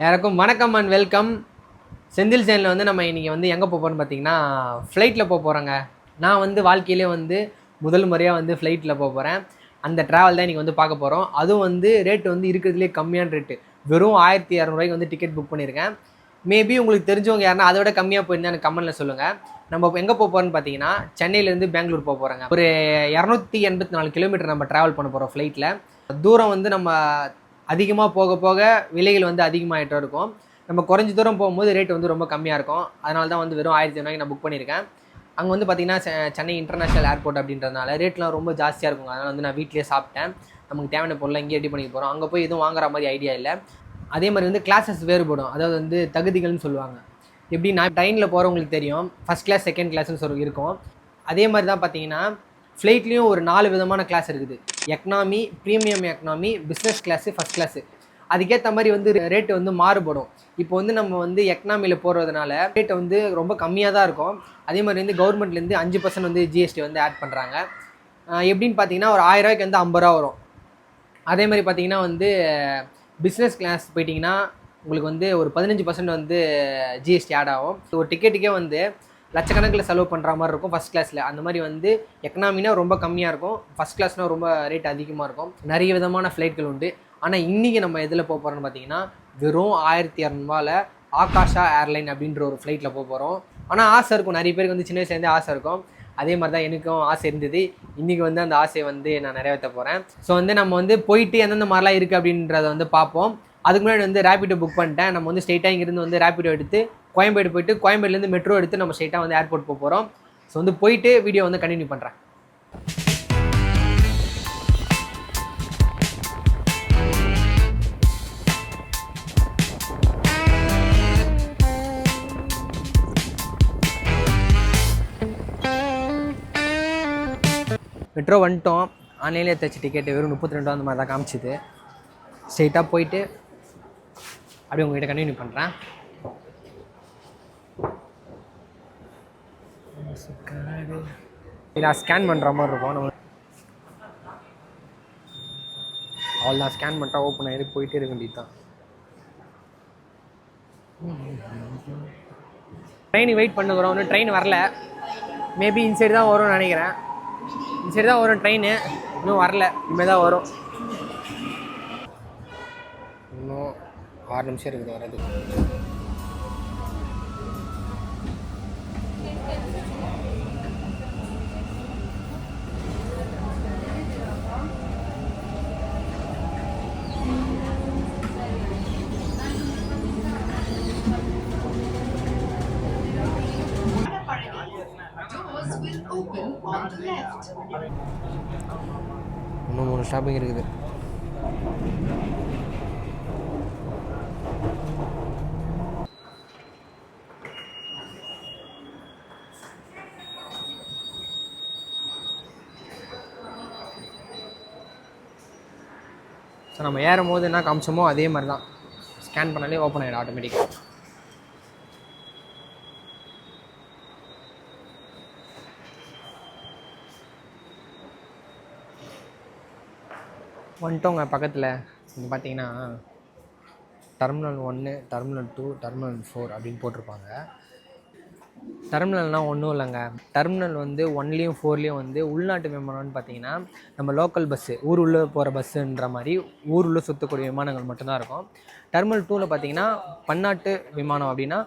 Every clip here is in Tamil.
யாருக்கும் வணக்கம் அண்ட் வெல்கம் செந்தில் சேனில் வந்து நம்ம இன்றைக்கி வந்து எங்கே போகிறோன்னு போகிறோம்னு பார்த்தீங்கன்னா ஃப்ளைட்டில் போக போகிறோங்க நான் வந்து வாழ்க்கையிலே வந்து முதல் முறையாக வந்து ஃப்ளைட்டில் போக போகிறேன் அந்த ட்ராவல் தான் இன்றைக்கி வந்து பார்க்க போகிறோம் அதுவும் வந்து ரேட் வந்து இருக்கிறதுலே கம்மியான ரேட்டு வெறும் ஆயிரத்தி இரநூறுவாய்க்கு வந்து டிக்கெட் புக் பண்ணியிருக்கேன் மேபி உங்களுக்கு தெரிஞ்சவங்க யாருன்னா அதை விட கம்மியாக போயிருந்தா எனக்கு கமெண்ட்டில் சொல்லுங்கள் நம்ம எங்கே போக போகிறோம்னு பார்த்தீங்கன்னா சென்னையிலேருந்து பெங்களூர் போக போகிறோங்க ஒரு இரநூத்தி எண்பத்தி நாலு கிலோமீட்டர் நம்ம ட்ராவல் பண்ண போகிறோம் ஃப்ளைட்டில் தூரம் வந்து நம்ம அதிகமாக போக போக விலைகள் வந்து அதிகமாகிட்டு இருக்கும். நம்ம குறைஞ்ச தூரம் போகும்போது ரேட் வந்து ரொம்ப கம்மியாக இருக்கும். அதனால தான் வந்து வெறும் ஆயிரத்தி ஐநூறுக்கு நான் புக் பண்ணியிருக்கேன். அங்கே வந்து பார்த்திங்கன்னா சென்னை இன்டர்நேஷனல் ஏர்போர்ட் அப்படின்றதுனால ரேட்லாம் ரொம்ப ஜாஸ்தியாக இருக்கும். அதனால் வந்து நான் வீட்லேயே சாப்பிட்டேன். நமக்கு தேவையான பொருளை இங்கே ரெடி பண்ணி போகிறோம் அங்கே போய் எதுவும் வாங்குற மாதிரி ஐடியா இல்லை. அதே மாதிரி வந்து கிளாஸஸ் வேறுபடும். அதாவது வந்து தகுதிகள்னு சொல்லுவாங்க. எப்படி நான் ட்ரெயினில் போகிறவங்களுக்கு தெரியும். ஃபஸ்ட் கிளாஸ் செகண்ட் கிளாஸ்னு சொல்லி இருக்கும். அதே மாதிரி தான் பார்த்தீங்கன்னா ஃப்ளைட்லேயும் ஒரு நாலு விதமான கிளாஸ் இருக்குது. Economy premium economy business class first class அதுக்கேற்ற மாதிரி வந்து ரேட்டு வந்து மாறுபடும். இப்போ வந்து நம்ம வந்து எக்கனாமியில் போகிறதுனால ரேட் வந்து ரொம்ப கம்மியாக தான் இருக்கும். அதே மாதிரி வந்து கவர்மெண்ட்லேருந்து அஞ்சு பர்சன்ட் வந்து ஜிஎஸ்டி வந்து ஆட் பண்ணுறாங்க எப்படின்னு பார்த்தீங்கன்னா ஒரு ஆயிரரூவாய்க்கு வந்து ஐம்பது ரூபா வரும். அதே மாதிரி பார்த்தீங்கன்னா வந்து பிஸ்னஸ் கிளாஸ் போயிட்டிங்கன்னா உங்களுக்கு வந்து ஒரு பதினஞ்சு பர்சன்ட் வந்து ஜிஎஸ்டி ஆட் ஆகும். ஒரு டிக்கெட்டுக்கே வந்து லட்சக்கணக்கில் செலவு பண்ணுற மாதிரி இருக்கும் ஃபஸ்ட் கிளாஸில் அந்த மாதிரி வந்து எக்கனாமினா ரொம்ப கம்மியாக இருக்கும். ஃபஸ்ட் கிளாஸ்னால் ரொம்ப ரேட் அதிகமாக இருக்கும். நிறைய விதமான ஃப்ளைட்கள் உண்டு. ஆனால் இன்றைக்கி நம்ம எதில் போக போகிறோம்னு பார்த்தீங்கன்னா வெறும் ஆயிரத்தி இரநூறுவாவில் ஆகாஷா ஏர்லைன் அப்படின்ற ஒரு ஃப்ளைட்டில் போக போகிறோம் ஆனால் ஆசை இருக்கும். நிறைய பேருக்கு வந்து சின்ன வயசுலேருந்தே ஆசை இருக்கும். அதே மாதிரி தான் எனக்கும் ஆசை இருந்தது. இன்றைக்கி வந்து அந்த ஆசையை வந்து நான் நிறைவேற்ற போகிறேன் ஸோ வந்து நம்ம வந்து போயிட்டு எந்தெந்த மாதிரிலாம் இருக்குது அப்படின்றத வந்து பார்ப்போம். அதுக்கு முன்னாடி வந்து ரேப்பிடோ புக் பண்ணிட்டேன். நம்ம வந்து ஸ்ட்ரெயிட்டாக இங்கேருந்து வந்து ரேப்பிடோ எடுத்து கோயம்பேடு போயிட்டு கோயம்பேடுலேருந்து மெட்ரோ எடுத்து நம்ம ஸ்ட்ரெயிட்டாக வந்து ஏர்போர்ட் போக போகிறோம் ஸோ வந்து போயிட்டு வீடியோ வந்து கண்டினியூ பண்ணுறேன் மெட்ரோ வந்துட்டோம். ஆன்லைனில் தைச்ச டிக்கெட்டு வெறும் முப்பத்தி ரெண்டு அந்த மாதிரி தான் காமிச்சிது ஸ்ட்ரெயிட்டாக போயிட்டு அப்படியே உங்கள்கிட்ட கண்டினியூ பண்ணுறேன் நான் ஸ்கேன் பண்ணுற மாதிரி இருக்கும். நம்ம அவ்வளோதான் ஸ்கேன் பண்ணிட்டா ஓப்பன் ஆகிடு போயிட்டே இருக்க வேண்டியது தான் ட்ரெயினுக்கு வெயிட் பண்ணுகிறோம். இன்னும் ட்ரெயின் வரல. மேபி இன்சைடு தான் வரும்னு நினைக்கிறேன். இன்சைடு தான் வரும் ட்ரெயின் இன்னும் வரல. இனிமேல் தான் வரும். இன்னும் ஆறு நிமிஷம் இருக்குது வரதுக்கு இன்னும் மூணு ஸ்டாப்பிங் இருக்குது. ஸோ நம்ம ஏறும் போது என்ன காமிச்சோமோ அதே மாதிரி தான் ஸ்கேன் பண்ணாலே ஓப்பன் ஆகிடும் ஆட்டோமேட்டிக்காக வந்துட்டோங்க பக்கத்தில். இங்கே பார்த்தீங்கன்னா டெர்மினல் ஒன்று டெர்மினல் டூ டெர்மினல் ஃபோர் அப்படின்னு போட்டிருப்பாங்க. டெர்மினல்னால் ஒன்றும் இல்லைங்க. டெர்மினல் வந்து ஒன்லேயும் ஃபோர்லேயும் வந்து உள்நாட்டு விமானம்னு பார்த்தீங்கன்னா நம்ம லோக்கல் பஸ்ஸு ஊர் உள்ளே போகிற பஸ்ஸுன்ற மாதிரி ஊர் உள்ளே சுற்றக்கூடிய விமானங்கள் மட்டும்தான் இருக்கும். டெர்மினல் டூவில் பார்த்தீங்கன்னா பன்னாட்டு விமானம் அப்படின்னா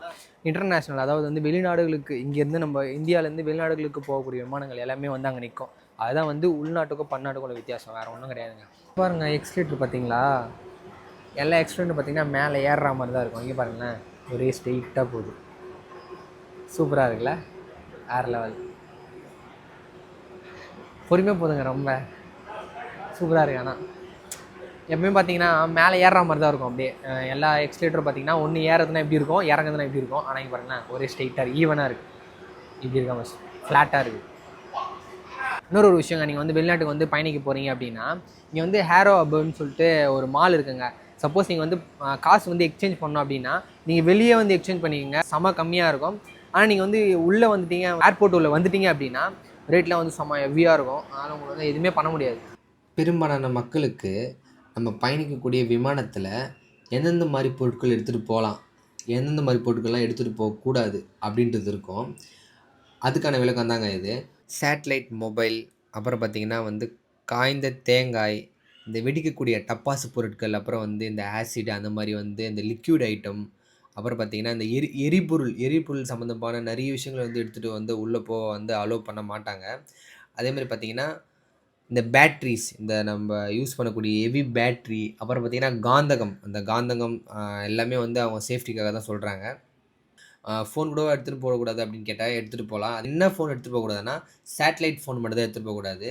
இன்டர்நேஷ்னல் அதாவது வந்து வெளிநாடுகளுக்கு இங்கேருந்து நம்ம இந்தியாவிலேருந்து வெளிநாடுகளுக்கு போகக்கூடிய விமானங்கள் எல்லாமே வந்து அங்கே நிற்கும். அதுதான் வந்து உள்நாட்டுக்கும் பன்னாட்டுக்கும் உள்ள வித்தியாசம். வேறு ஒன்றும் கிடையாதுங்க. பாருங்கள் எக்ஸ்லேட்டர் பார்த்தீங்களா எல்லா எக்ஸ்லேட்டர் பார்த்தீங்கன்னா மேலே ஏறுற மாதிரி தான் இருக்கும். இங்கே பாருங்களேன் ஒரே ஸ்ட்ரெயிட்டாக போகுது. சூப்பராக இருக்குல்ல? ஏர் லெவல் பொறுமையாக போதுங்க ரொம்ப. சூப்பராக இருக்கு ஆனால் எப்பவுமே பார்த்தீங்கன்னா மேலே ஏறுற மாதிரி தான் இருக்கும் அப்படியே. எல்லா எக்ஸ்லேட்டரும் பார்த்தீங்கன்னா ஒன்று ஏறதுனா எப்படி இருக்கும் இறங்குறதுனா எப்படி இருக்கும். ஆனால் இங்கே பாருங்களேன் ஒரே ஸ்ட்ரெயிட்டாக ஈவனாக இருக்குது இப்படி இருக்காம ஃப்ளாட்டாக இருக்குது இன்னொரு ஒரு விஷயங்க நீங்கள் வந்து வெளிநாட்டுக்கு வந்து பயணிக்க போகிறீங்க அப்படின்னா இங்கே வந்து ஹேரோ அப்படின்னு சொல்லிட்டு ஒரு மால் இருக்குங்க. சப்போஸ் நீங்கள் வந்து காசு வந்து எக்ஸ்சேஞ்ச் பண்ணோம் அப்படின்னா நீங்கள் வெளியே வந்து எக்ஸ்சேஞ்ச் பண்ணிக்கோங்க. செம கம்மியாக இருக்கும். ஆனால் நீங்கள் வந்து உள்ளே வந்துட்டீங்க ஏர்போர்ட் உள்ளே வந்துட்டீங்க அப்படின்னா ரேட்லாம் வந்து செம ஹெவியாக இருக்கும். அதனால் உங்களுக்கு வந்து எதுவுமே பண்ண முடியாது. பெரும்பாலான மக்களுக்கு நம்ம பயணிக்கக்கூடிய விமானத்தில் எந்தெந்த மாதிரி பொருட்கள் எடுத்துகிட்டு போகலாம் எந்தெந்த மாதிரி பொருட்கள்லாம் எடுத்துகிட்டு போகக்கூடாது அப்படின்றது இருக்கும். அதுக்கான விளக்கம் தாங்க இது. சேட்டலைட் மொபைல் அப்புறம் பார்த்திங்கன்னா வந்து காய்ந்த தேங்காய் இந்த வெடிக்கக்கூடிய டப்பாசு பொருட்கள் அப்புறம் வந்து இந்த ஆசிட் அந்த மாதிரி வந்து இந்த லிக்யூட் ஐட்டம் அப்புறம் பார்த்திங்கன்னா இந்த எரி எரிபொருள் எரிபொருள் சம்மந்தமான நிறைய விஷயங்கள் வந்து எடுத்துகிட்டு வந்து உள்ளே போக வந்து அலோவ் பண்ண மாட்டாங்க. அதே மாதிரி பார்த்திங்கன்னா இந்த பேட்ரிஸ் இந்த நம்ம யூஸ் பண்ணக்கூடிய ஹெவி பேட்ரி அப்புறம் பார்த்திங்கன்னா காந்தகம் அந்த காந்தகம் எல்லாமே வந்து அவங்க சேஃப்டிக்காக தான் சொல்கிறாங்க ஃபோன் கூட எடுத்துகிட்டு போகக்கூடாது அப்படின்னு கேட்டால் எடுத்துகிட்டு போகலாம். அது என்ன ஃபோன் எடுத்துகிட்டு போகக்கூடாதுன்னா சேட்டலைட் ஃபோன் மட்டும் தான் எடுத்துகிட்டு போகக்கூடாது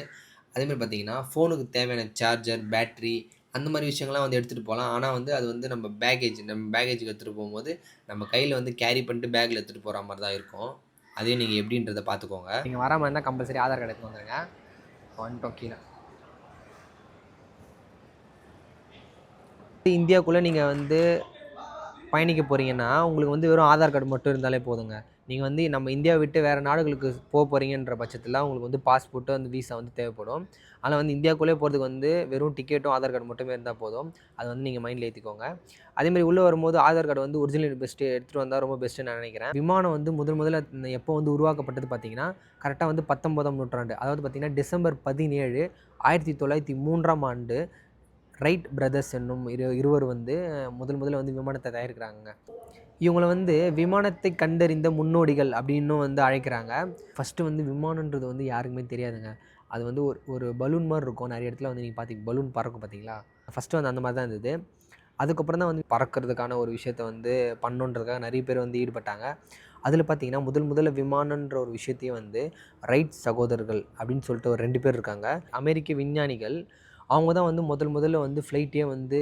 அதேமாதிரி பார்த்தீங்கன்னா ஃபோனுக்கு தேவையான சார்ஜர் பேட்ரி அந்த மாதிரி விஷயங்கள்லாம் வந்து எடுத்துகிட்டு போகலாம். ஆனால் வந்து அது வந்து நம்ம பேகேஜ் நம்ம பேகேஜுக்கு எடுத்துகிட்டு போகும்போது நம்ம கையில் வந்து கேரி பண்ணிட்டு பேக்கில் எடுத்துகிட்டு போகிற மாதிரி தான் இருக்கும். அதையும் நீங்கள் எப்படின்றத பார்த்துக்கோங்க நீங்கள் வர மாதிரி இருந்தால் கம்பல்சரி ஆதார் கார்டு எடுத்து வந்துடுங்க ஒன் கீழே இந்தியாவுக்குள்ளே நீங்கள் வந்து பயணிக்க போகிறீங்கன்னா உங்களுக்கு வந்து வெறும் ஆதார் கார்டு மட்டும் இருந்தாலே போதுங்க. நீங்கள் வந்து நம்ம இந்தியாவை விட்டு வேறு நாடுகளுக்கு போக போகிறீங்கன்ற பட்சத்தில் உங்களுக்கு வந்து பாஸ்போர்ட்டு அந்த விசா வந்து தேவைப்படும். ஆனால் வந்து இந்தியாவுக்குள்ளே போகிறதுக்கு வந்து வெறும் டிக்கெட்டும் ஆதார் கார்டு மட்டுமே இருந்தால் போதும். அது வந்து நீங்கள் மைண்டில் ஏற்றிக்கோங்க அதேமாதிரி உள்ளே வரும்போது ஆதார் கார்டு வந்து ஒரிஜினல் பெஸ்ட்டு எடுத்துகிட்டு வந்தால் ரொம்ப பெஸ்ட்டு நான் நினைக்கிறேன். விமானம் வந்து முதல் முதல்ல எப்போ வந்து உருவாக்கப்பட்டது பார்த்தீங்கன்னா கரெக்டாக வந்து பத்தொம்போதாம் நூற்றாண்டு அதாவது பார்த்திங்கன்னா டிசம்பர் பதினேழு ஆயிரத்தி தொள்ளாயிரத்தி மூன்றாம் ஆண்டு ரைட் பிரதர்ஸ் என்னும் இரு இருவர் வந்து முதல் முதல்ல வந்து விமானத்தை தயாரிக்கிறாங்க இவங்களை வந்து விமானத்தை கண்டறிந்த முன்னோடிகள் அப்படின்னும் வந்து அழைக்கிறாங்க. ஃபஸ்ட்டு வந்து விமானன்றது வந்து யாருக்குமே தெரியாதுங்க. அது வந்து ஒரு ஒரு பலூன் மாதிரி இருக்கும். நிறைய இடத்துல வந்து நீங்கள் பார்த்தி பலூன் பறக்கும் பார்த்தீங்களா ஃபஸ்ட்டு வந்து அந்த மாதிரி தான் இருந்தது. அதுக்கப்புறம் தான் வந்து பறக்கிறதுக்கான ஒரு விஷயத்த வந்து பண்ணுன்றதுக்காக நிறைய பேர் வந்து ஈடுபட்டாங்க. அதில் பார்த்தீங்கன்னா முதல் முதல்ல விமானன்ற ஒரு விஷயத்தையே வந்து ரைட் சகோதரர்கள் அப்படின்னு சொல்லிட்டு ஒரு ரெண்டு பேர் இருக்காங்க. அமெரிக்க விஞ்ஞானிகள் அவங்க தான் வந்து முதல் முதல்ல வந்து ஃப்ளைட்டே வந்து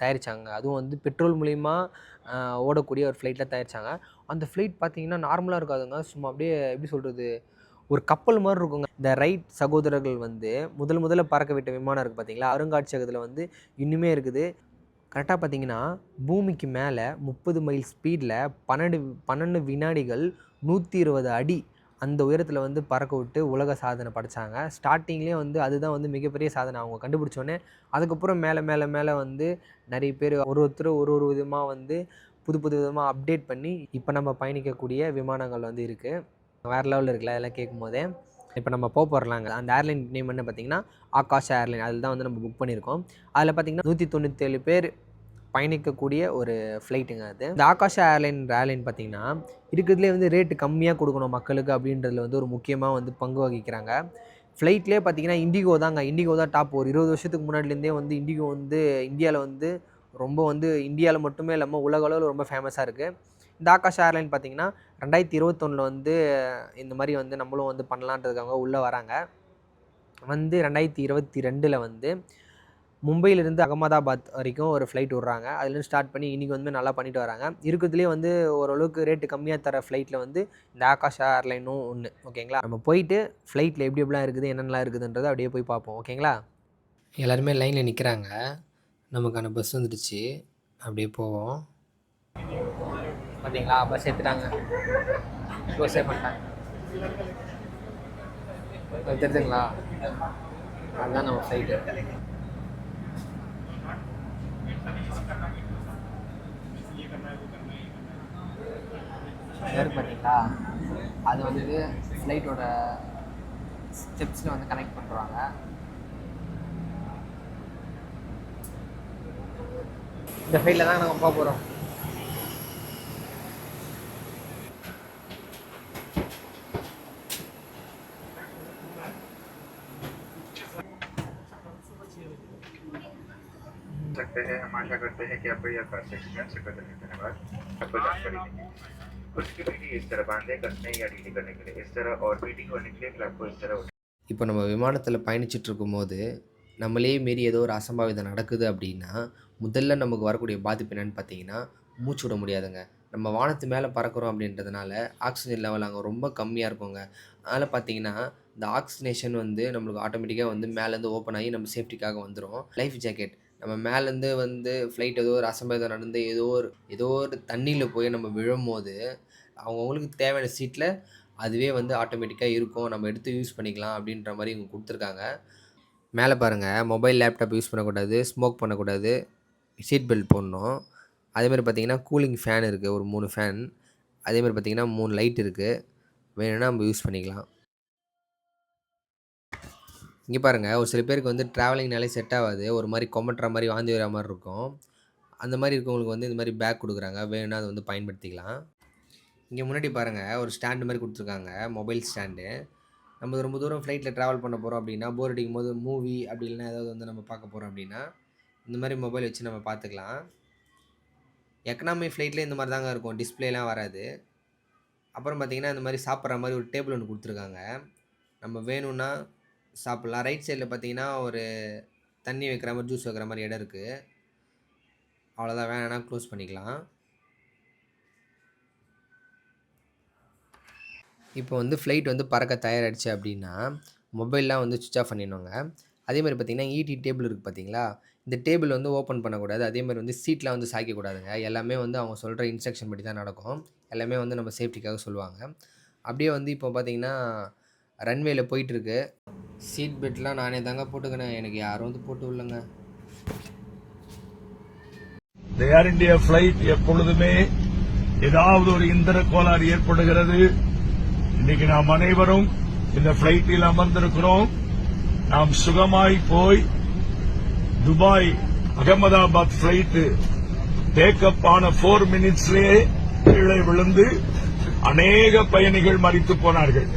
தயாரித்தாங்க அதுவும் வந்து பெட்ரோல் மூலிமா ஓடக்கூடிய ஒரு ஃப்ளைட்டில் தயாரித்தாங்க அந்த ஃப்ளைட் பார்த்தீங்கன்னா நார்மலாக இருக்காதுங்க. சும்மா அப்படியே எப்படி சொல்கிறது ஒரு கப்பல் மாதிரி இருக்குங்க. இந்த ரைட் சகோதரர்கள் வந்து முதல் முதல்ல பறக்க விட்ட விமானம் இருக்குது பார்த்தீங்களா? அருங்காட்சியகத்தில் வந்து இன்னுமே இருக்குது. கரெக்டாக பார்த்தீங்கன்னா பூமிக்கு மேலே முப்பது மைல் ஸ்பீடில் பன்னெண்டு பன்னெண்டு வினாடிகள் நூற்றி இருபது அடி அந்த உயரத்தில் வந்து பறக்க விட்டு உலக சாதனை படைச்சாங்க. ஸ்டார்டிங்லேயே வந்து அதுதான் வந்து மிகப்பெரிய சாதனை. அவங்க கண்டுபிடிச்சோன்னே அதுக்கப்புறம் மேலே மேலே மேலே வந்து நிறைய பேர் ஒரு ஒருத்தர் ஒரு ஒரு விதமாக வந்து புது புது விதமாக அப்டேட் பண்ணி இப்போ நம்ம பயணிக்கக்கூடிய விமானங்கள் வந்து இருக்குது வேறு லெவலில் இருக்குல்ல அதெல்லாம் கேட்கும் போதே இப்போ நம்ம போக போகிறலாங்க அந்த ஏர்லைன் நேம் என்ன பார்த்தீங்கன்னா ஆகாஷ் ஏர்லைன் அதில் தான் வந்து நம்ம புக் பண்ணியிருக்கோம். அதில் பார்த்தீங்கன்னா நூற்றி தொண்ணூற்றேழு பேர் பயணிக்கக்கூடிய ஒரு ஃப்ளைட்டுங்க அது. இந்த ஆகாஷ் ஏர்லைன் ஏர்லைன் பார்த்தீங்கன்னா இருக்கிறதுலே வந்து ரேட்டு கம்மியாக கொடுக்கணும் மக்களுக்கு அப்படின்றதுல வந்து ஒரு முக்கியமாக வந்து பங்கு வகிக்கிறாங்க. ஃப்ளைட்லேயே பார்த்தீங்கன்னா இண்டிகோ தாங்க. இண்டிகோ தான் டாப் ஒரு இருபது வருஷத்துக்கு முன்னாடிலேருந்தே வந்து இண்டிகோ வந்து இந்தியாவில் வந்து ரொம்ப வந்து இந்தியாவில் மட்டுமே இல்லாமல் உலக அளவில் ரொம்ப ஃபேமஸாக இருக்குது இந்த ஆகாஷ் ஏர்லைன் பார்த்தீங்கன்னா ரெண்டாயிரத்தி இருபத்தொன்னில் வந்து இந்த மாதிரி வந்து நம்மளும் வந்து பண்ணலான்றதுக்காக உள்ளே வராங்க. வந்து ரெண்டாயிரத்தி இருபத்தி ரெண்டில் வந்து மும்பையிலேருந்து அகமதாபாத் வரைக்கும் ஒரு ஃப்ளைட் விட்றாங்க. அதுலேருந்து ஸ்டார்ட் பண்ணி இன்றைக்கி வந்து நல்லா பண்ணிட்டு வராங்க. இருக்கிறதுலே வந்து ஓரளவுக்கு ரேட்டு கம்மியாக தர ஃப்ளைட்டில் வந்து இந்த ஆகாஷ் ஏர்லைனும் ஒன்று ஓகேங்களா நம்ம போயிட்டு ஃப்ளைட்டில் எப்படி எப்படிலாம் இருக்குது என்னென்னலாம் இருக்குதுன்றதை அப்படியே போய் பார்ப்போம். ஓகேங்களா எல்லாருமே லைனில் நிற்கிறாங்க நமக்கான பஸ் வந்துடுச்சு. அப்படியே போவோம். பார்த்தீங்களா பஸ் எடுத்துட்டாங்க க்ளோஸே பண்ணிட்டாங்க தெரிஞ்சுங்களா அதுதான் நம்ம ஃப்ளைட்டு ஷேர் பண்ணிங்களா அது வந்து ஃப்ளைட்டோட ஸ்டெப்ஸில் வந்து கனெக்ட் பண்ணுறாங்க இந்த ஃப்ளைட்டில் தான் நாங்கள் போக போகிறோம் हम आशा करते हैं कि आपको यह प्रोसेस में आपसे कदर धन्यवाद आपको जानकारी देंगे उसकी पीठी इस तरह बांधे कसने या ढीली करने के लिए इस तरह और पीठी खोलने के लिए फिर आपको इस तरह இப்போ நம்ம விமானத்தில் பயணிச்சுட்டு இருக்கும்போது நம்மளே மீறி ஏதோ ஒரு அசம்பாவிதம் நடக்குது அப்படின்னா முதல்ல நமக்கு வரக்கூடிய பாதிப்பு என்னன்னு பார்த்தீங்கன்னா மூச்சு விட முடியாதுங்க நம்ம வானத்து மேலே பறக்கிறோம் அப்படின்றதுனால ஆக்சிஜன் லெவல் அங்கே ரொம்ப கம்மியாக இருக்குங்க அதனால் பார்த்தீங்கன்னா இந்த ஆக்சிஜனேஷன் வந்து நம்மளுக்கு ஆட்டோமேட்டிக்காக வந்து மேலேருந்து ஓப்பன் ஆகி நம்ம சேஃப்டிக்காக வந்துடும் லைஃப் ஜாக்கெட் நம்ம மேலேருந்து வந்து ஃப்ளைட் ஏதோ ஒரு அசம்பாவிதம் நடந்து ஏதோ ஒரு ஏதோ ஒரு தண்ணியில் போய் நம்ம விழும்போது அவங்கவுங்களுக்கு தேவையான சீட்டில் அதுவே வந்து ஆட்டோமேட்டிக்காக இருக்கும். நம்ம எடுத்து யூஸ் பண்ணிக்கலாம் அப்படின்ற மாதிரி இவங்க கொடுத்துருக்காங்க. மேலே பாருங்கள் மொபைல் லேப்டாப் யூஸ் பண்ணக்கூடாது ஸ்மோக் பண்ணக்கூடாது சீட் பெல்ட் போடணும். அதேமாதிரி பார்த்தீங்கன்னா கூலிங் ஃபேன் இருக்குது ஒரு மூணு ஃபேன் அதேமாதிரி பார்த்தீங்கன்னா மூணு லைட் இருக்குது வேணும்னா நம்ம யூஸ் பண்ணிக்கலாம். இங்கே பாருங்கள் ஒரு சில பேருக்கு வந்து ட்ராவலிங்னாலே செட் ஆகாது. ஒரு மாதிரி கொமட்டுற மாதிரி வாந்தி வர மாதிரி இருக்கும். அந்த மாதிரி இருக்கவங்களுக்கு வந்து இந்த மாதிரி பேக் கொடுக்குறாங்க. வேணும்னா அதை வந்து பயன்படுத்திக்கலாம். இங்கே முன்னாடி பாருங்கள் ஒரு ஸ்டாண்டு மாதிரி கொடுத்துருக்காங்க. மொபைல் ஸ்டாண்டு நம்ம ரொம்ப தூரம் ஃப்ளைட்டில் ட்ராவல் பண்ண போகிறோம் அப்படின்னா போர் அடிக்கும் போது மூவி அப்படி இல்லைன்னா ஏதாவது வந்து நம்ம பார்க்க போகிறோம் அப்படின்னா இந்த மாதிரி மொபைல் வச்சு நம்ம பார்த்துக்கலாம். எக்கனாமி ஃப்ளைட்லேயே இந்த மாதிரி தாங்க இருக்கும். டிஸ்பிளேலாம் வராது. அப்புறம் பார்த்திங்கன்னா இந்த மாதிரி சாப்பிட்ற மாதிரி ஒரு டேபிள் ஒன்று கொடுத்துருக்காங்க. நம்ம வேணும்னா சாப்பிட்லாம். ரைட் சைடில் பார்த்தீங்கன்னா ஒரு தண்ணி வைக்கிற மாதிரி ஜூஸ் வைக்கிற மாதிரி இடம் இருக்குது அவ்வளோதான் வேணாம்னா க்ளோஸ் பண்ணிக்கலாம். இப்போ வந்து ஃப்ளைட் வந்து பறக்க தயாராகிடுச்சு அப்படின்னா மொபைல்லாம் வந்து சுவிச் ஆஃப் பண்ணிடுவாங்க அதே மாதிரி பார்த்திங்கன்னா ஈடி டேபிள் இருக்குது பார்த்தீங்களா இந்த டேபிள் வந்து ஓப்பன் பண்ணக்கூடாது. அதே மாதிரி வந்து சீட்லாம் வந்து சாய்க்கக்கூடாதுங்க. எல்லாமே வந்து அவங்க சொல்கிற இன்ஸ்ட்ரக்ஷன் படி தான் நடக்கும். எல்லாமே வந்து நம்ம சேஃப்டிக்காக சொல்லுவாங்க. அப்படியே வந்து இப்போ பார்த்தீங்கன்னா ரன்வேயில் போயிட்டுருக்கு சீட் பெல்ட்லாம் நானே தாங்க போட்டுக்கினேன். எனக்கு யாரும் வந்து போட்டு விடலங்க. ஏர் இந்தியா பிளைட் எப்பொழுதுமே ஏதாவது ஒரு இந்திர கோளாறு ஏற்படுகிறது. இன்னைக்கு நாம் அனைவரும் இந்த பிளைட்டில் அமர்ந்திருக்கிறோம். நாம் சுகமாய் போய் துபாய் அகமதாபாத் பிளைட் டேக்அப் ஆன போர் மினிட்ஸ்லேயே கீழே விழுந்து அநேக பயணிகள் மறித்து போனார்கள்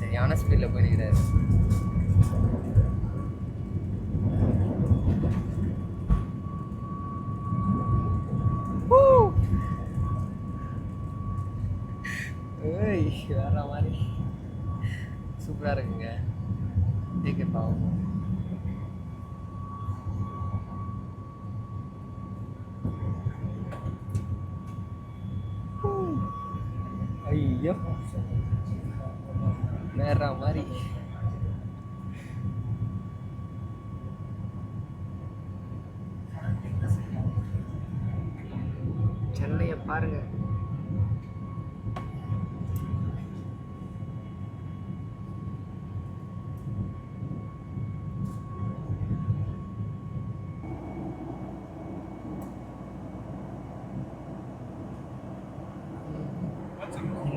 சரியான ஸ்பீடில் போயிருக்கிறாரு ஏய் வேற மாதிரி சூப்பராக இருக்குங்க டேக் பாவம் ஐயோ. வேற மாதிரி சென்னையை பாருங்க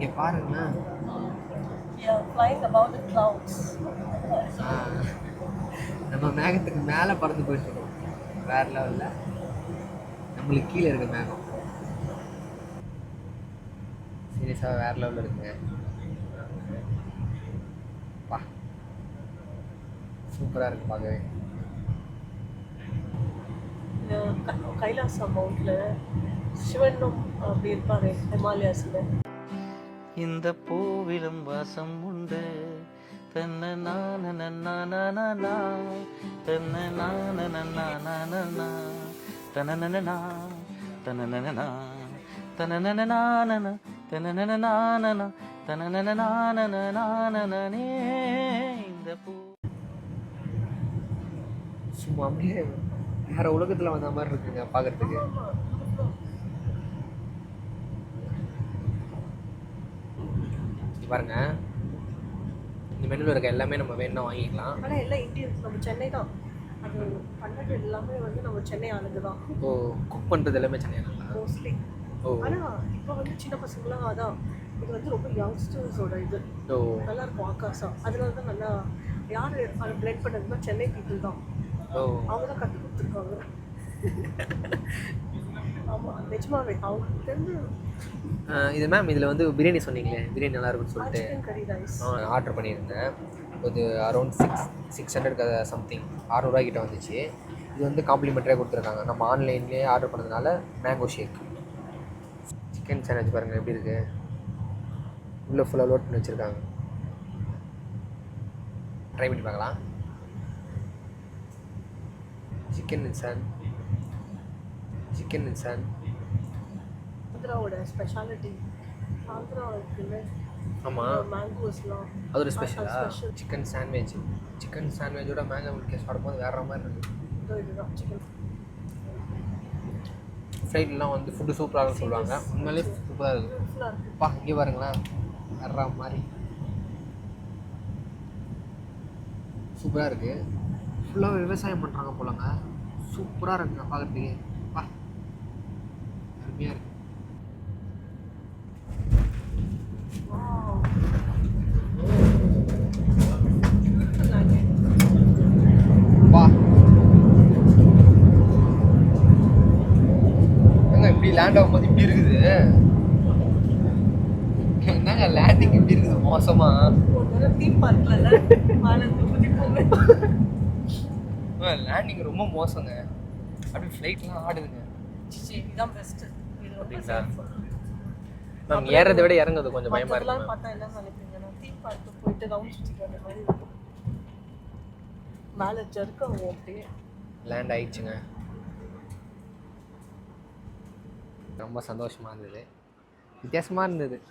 இங்க பாருங்களேன். நம்ம மேகத்துக்கு மேலே பறந்து போயிட்டு இருக்கோம். வேற லெவலில் நம்மளுக்கு கீழே இருக்க மேகம். சீரியஸாக வேற லெவலில் இருக்குங்க. பா. சூப்பராக இருக்கு பார்க்கவே. கைலாசா மவுண்ட்ல சிவனும் அப்படி இருப்பாரு ஹிமாலயாஸ்ல. இந்த பூவிலும் வாசம் உண்டு தன்ன நான நானா தன்ன நான நானா தனனனா தனனனா தனனனானன தனனனானன தனனனானனே இந்த பூ சும்மா அப்படியே வேற உலகத்தில் வந்த மாதிரி இருக்குங்க பார்க்கறதுக்கு இங்க பாருங்க. இந்த மெனுவில் இருக்க எல்லாமே நம்ம வேணும்னா வாங்கிக்கலாம். ஆனா எல்லாம் இந்தியன்ஸ் நம்ம சென்னை தான். அது பண்ணது எல்லாமே வந்து நம்ம சென்னை ஆளுங்க தான். ஓ குக் பண்ணுறது எல்லாமே சென்னையா மோஸ்ட்லி ஓ. ஆனா இப்போ வந்து சின்ன பசங்களாம் அதான். இது வந்து ரொம்ப யங்ஸ்டர்ஸோட இது. ஓ. நல்லா இருக்கும் ஆகாசா அதனால தான் நல்லா யார் அதை பிளெண்ட் பண்ணதுன்னா சென்னை பீப்புள் தான். ஓ. அவங்க தான் கற்றுக் கொடுத்துருக்காங்க. ஆமாம் நிஜமாவே. தெரிஞ்சு இது மேம் இதில் வந்து பிரியாணி சொன்னீங்களே பிரியாணி நல்லா இருக்கும்னு சொல்லிட்டு. கறி ரைஸ் ஆர்டர் பண்ணியிருந்தேன். இது around six six hundred something அறநூறுவாய்க்கிட்ட வந்துச்சு. இது வந்து காம்ப்ளிமெண்ட்டரியாக கொடுத்துருக்காங்க. நம்ம ஆன்லைன்லேயே ஆர்டர் பண்ணதுனால மேங்கோ ஷேக் சிக்கன் சாண்ட்விச் பாருங்கள் எப்படி இருக்குது உள்ளே ஃபுல்லாக லோட் பண்ணி வச்சுருக்காங்க. ட்ரை பண்ணி பார்க்கலாம். சிக்கன் இன்சான் சிக்கன் இன்சான் ஆந்திராவோட ஸ்பெஷாலிட்டி ஆந்திரா இருக்குல்ல? ஆமாம் மேங்கோஸ்லாம் அது ஒரு ஸ்பெஷலா. சிக்கன் சாண்ட்விச் சிக்கன் சாண்ட்விச்சோட மேங்கோ மில்க் கேஸ் சாப்பிடும்போது வேற மாதிரி இருக்குது இதோ இதுதான் சிக்கன் ஃப்ளைட்லாம் வந்து ஃபுட்டு சூப்பராக இருக்குன்னு சொல்லுவாங்க. உண்மையிலே சூப்பராக இருக்குது அப்பா இங்கே பாருங்களேன். வர்ற மாதிரி. சூப்பராக இருக்குது ஃபுல்லாக விவசாயம் பண்ணுறாங்க போலங்க. சூப்பராக இருக்குங்க பார்க்குறதுக்கு பா அருமையாக இருக்கு பா ஏங்க இப்படி லேண்ட் ஆகும்போது இப்படி இருக்குது. என்னங்க லேண்டிங் இப்படி இருக்குது? மோசமா? லேண்டிங் ரொம்ப மோசங்க. அப்படியே ஃப்ளைட்லாம் ஆடுதுங்க. இதுதான் ரொம்ப அப்படிங்களா? மேம் ஏறதை விட இறங்குறது கொஞ்சம் பயமா இருக்கு பார்த்தா என்ன நினைப்பீங்கன்னா தீம் பார்க்கு போயிட்டு ரவுண்ட் சுற்றிட்டு வர மாதிரி மேலே ஜர்க்காகும் அப்படியே. லேண்ட் ஆயிடுச்சுங்க. ரொம்ப சந்தோஷமாக இருந்தது. வித்தியாசமாக இருந்தது.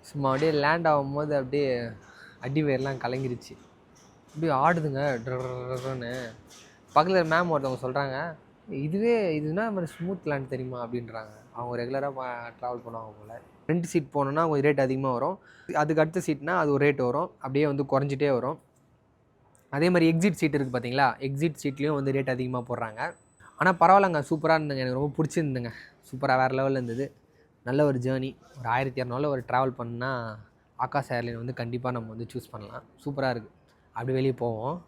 சும்மா அப்படியே லேண்ட் ஆகும்போது அப்படியே அடி வேர்லாம் கலங்கிருச்சு. அப்படியே ஆடுதுங்க. ட்ரன்னு பக்கத்தில் மேம் ஒருத்தவங்க சொல்கிறாங்க இதுவே இதுனா மாதிரி ஸ்மூத் லேண்ட் தெரியுமா? அப்படின்றாங்க. அவங்க ரெகுலராக ட்ராவல் பண்ணுவாங்க போல். ரெண்டு சீட் போனோன்னா கொஞ்சம் ரேட் அதிகமாக வரும். அதுக்கு அடுத்த சீட்னா அது ஒரு ரேட் வரும். அப்படியே வந்து குறைஞ்சிட்டே வரும். அதே மாதிரி எக்ஸிட் சீட் இருக்குது பார்த்தீங்களா எக்ஸிட் சீட்லேயும் வந்து ரேட் அதிகமாக போடுறாங்க. ஆனால் பரவாயில்லங்க சூப்பராக இருந்துங்க எனக்கு ரொம்ப பிடிச்சிருந்துங்க சூப்பராக வேறு லெவலில் இருந்தது. நல்ல ஒரு ஜேர்னி ஒரு ஆயிரத்தி இரநூறுல ஒரு ட்ராவல் பண்ணால் ஆகாஷ் ஏர்லைன் வந்து கண்டிப்பாக நம்ம வந்து சூஸ் பண்ணலாம். சூப்பராக இருக்குது அப்படி வெளியே போவோம்.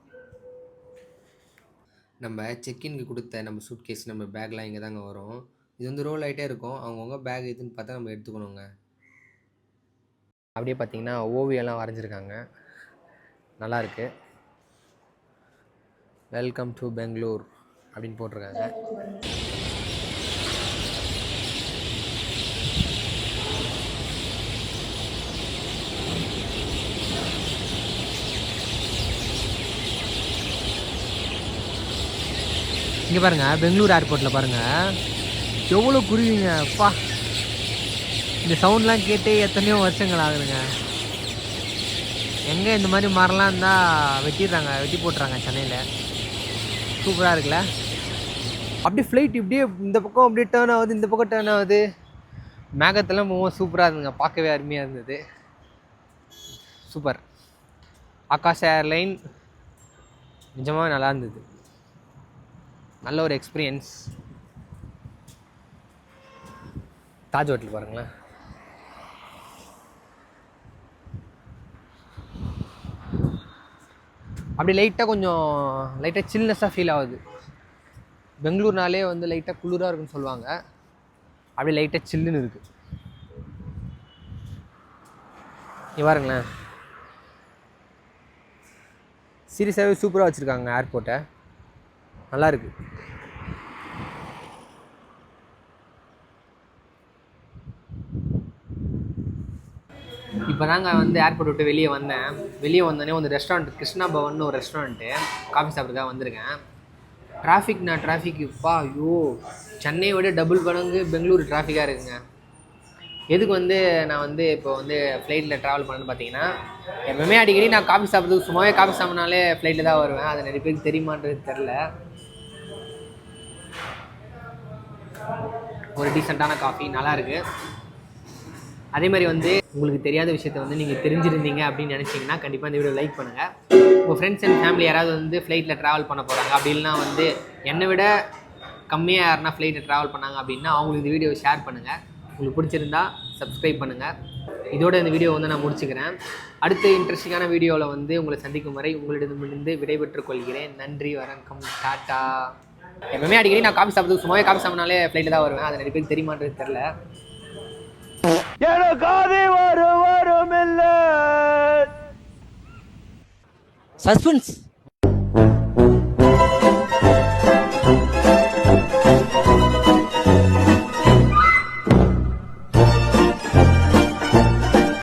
நம்ம செக்இன்க்கு கொடுத்த நம்ம சூட் கேஸ் நம்ம பேக்லாம் இங்கே தாங்க வரும். இது வந்து ரோல் ஆகிட்டே இருக்கும். அவங்கவுங்க பேக் எதுன்னு பார்த்தா நம்ம எடுத்துக்கணுங்க. அப்படியே பார்த்தீங்கன்னா ஓவியம்லாம் வரைஞ்சிருக்காங்க. நல்லாயிருக்கு வெல்கம் டு பெங்களூர் அப்படின்னு போட்டிருக்காங்க. இங்கே பாருங்க பெங்களூர் ஏர்போர்ட்டில் பாருங்க. எவ்வளோ குருவிங்க. அப்பா இந்த சவுண்ட்லாம் கேட்டு எத்தனையோ வருஷங்கள் ஆகுதுங்க. எங்கே இந்த மாதிரி மரம்லாம் இருந்தால் வெட்டிடுறாங்க வெட்டி போட்டுறாங்க சென்னையில். சூப்பராக இருக்குல்ல? அப்படியே ஃப்ளைட் இப்படியே இந்த பக்கம் அப்படியே டேர்ன் ஆகுது இந்த பக்கம் டேர்ன் ஆகுது. மேகத்தெல்லாம் ரொம்ப சூப்பராக இருந்துங்க பார்க்கவே அருமையாக இருந்தது. சூப்பர் ஆகாஷ் ஏர்லைன் நிஜமாக நல்லா இருந்தது. நல்ல ஒரு எக்ஸ்பீரியன்ஸ் தாஜ் ஹோட்டல் பாருங்களேன். அப்படி லைட்டாக கொஞ்சம் லைட்டாக சில்னஸாக ஃபீல் ஆகுது. பெங்களூர்னாலே வந்து லைட்டாக குளிராக இருக்குன்னு சொல்லுவாங்க. அப்படியே லைட்டாக சில்லுன்னு இருக்குது நீ பாருங்களேன். சீரியஸாகவே சூப்பராக வச்சுருக்காங்க ஏர்போர்ட்டை நல்லாயிருக்கு இப்போ தாங்க வந்து ஏர்போர்ட் விட்டு வெளியே வந்தேன். வெளியே வந்தோடனே ஒரு ரெஸ்டாரண்ட் கிருஷ்ணா பவன் ஒரு ரெஸ்டாரண்ட்டு காஃபி சாப்பிட்றதுக்காக வந்திருக்கேன். டிராஃபிக்னா டிராஃபிக் இப்பா ஐயோ. சென்னையை விட டபுள் மடங்கு பெங்களூர் டிராஃபிக்காக இருக்குங்க. எதுக்கு வந்து நான் வந்து இப்போ வந்து ஃப்ளைட்டில் ட்ராவல் பண்ணேன்னு பார்த்தீங்கன்னா எப்பவுமே அடிக்கடி நான் காஃபி சாப்பிட்றதுக்கு சும்மாவே காஃபி சாப்பிட்னாலே ஃப்ளைட்டில் தான் வருவேன். அது நிறைய பேருக்கு தெரியுமான்றது தெரில ஒரு டீசெண்டான காஃபி நல்லா இருக்குது அதே மாதிரி வந்து உங்களுக்கு தெரியாத விஷயத்த வந்து நீங்கள் தெரிஞ்சிருந்தீங்க அப்படின்னு நினச்சிங்கன்னா கண்டிப்பாக இந்த வீடியோ லைக் பண்ணுங்கள் உங்கள் ஃப்ரெண்ட்ஸ் அண்ட் ஃபேமிலி யாராவது வந்து ஃப்ளைட்டில் ட்ராவல் பண்ண போகிறாங்க அப்படின்னா வந்து என்னை விட கம்மியாக யாருன்னா ஃப்ளைட்டில் ட்ராவல் பண்ணாங்க அப்படின்னா அவங்களுக்கு இந்த வீடியோவை ஷேர் பண்ணுங்கள் உங்களுக்கு பிடிச்சிருந்தா சப்ஸ்கிரைப் பண்ணுங்கள் இதோட இந்த வீடியோ வந்து நான் முடிச்சுக்கிறேன். அடுத்த இன்ட்ரெஸ்டிங்கான வீடியோவில் வந்து உங்களை சந்திக்கும் வரை உங்களிடமிருந்து விடைபெற்றுக் கொள்கிறேன். நன்றி வணக்கம் டாட்டா. எப்பவுமே அடிக்கடி நான் காஃபி சாப்பிட்டு சும்மாவே காஃபி சாப்பிட்னாலே ஃப்ளைட்டில் தான் வருவேன். அது நிறைய பேருக்கு தெரியுமான்றது தெரில சஸ்பென்ஸ்